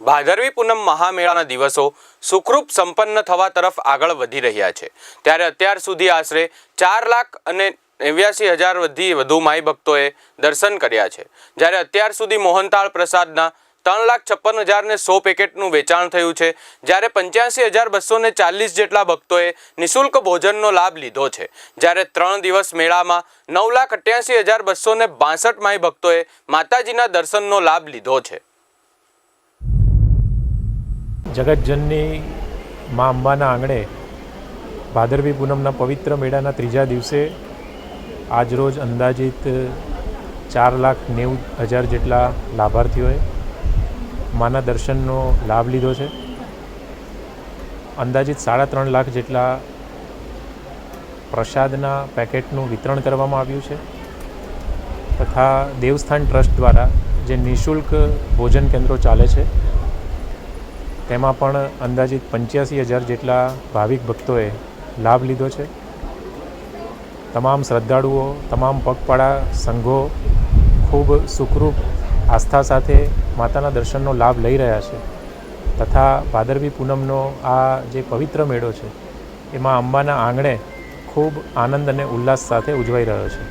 ભાદરવી પૂનમ મહામેળાના દિવસો સુખરૂપ સંપન્ન થવા તરફ આગળ વધી રહ્યા છે. ત્યારે અત્યાર સુધી આશરે ચાર લાખ અને નેવ્યાસી હજાર વધી વધુ માઈ ભક્તોએ દર્શન કર્યા છે. જ્યારે અત્યાર સુધી મોહનતાળ પ્રસાદના ત્રણ લાખ છપ્પન હજાર ને સો પેકેટનું વેચાણ થયું છે, જ્યારે પંચ્યાસી હજાર બસો ચાલીસ જેટલા ભક્તોએ નિઃશુલ્ક ભોજનનો લાભ લીધો છે. જ્યારે ત્રણ દિવસ મેળામાં નવ લાખ અઠ્યાસી હજાર બસો બાસઠ માઈ ભક્તોએ માતાજીના દર્શનનો લાભ લીધો છે. જગતજનની મા અંબાના આંગણે ભાદરવી પૂનમના પવિત્ર મેળાના ત્રીજા દિવસે આજરોજ અંદાજિત ચાર લાખ નેવું હજાર જેટલા લાભાર્થીઓએ માના દર્શનનો લાભ લીધો છે. અંદાજિત સાડા ત્રણ લાખ જેટલા પ્રસાદના પેકેટનું વિતરણ કરવામાં આવ્યું છે તથા દેવસ્થાન ટ્રસ્ટ દ્વારા જે નિઃશુલ્ક ભોજન કેન્દ્રો ચાલે છે તેમાં પણ અંદાજિત પંચ્યાસી હજાર જેટલા ભાવિક ભક્તોએ લાભ લીધો છે. તમામ શ્રદ્ધાળુઓ, તમામ પગપાળા સંઘો ખૂબ સુખરૂપ આસ્થા સાથે માતાના દર્શનનો લાભ લઈ રહ્યા છે. તથા ભાદરવી પૂનમનો આ જે પવિત્ર મેળો છે, એમાં અંબાના આંગણે ખૂબ આનંદ અને ઉલ્લાસ સાથે ઉજવાઈ રહ્યો છે.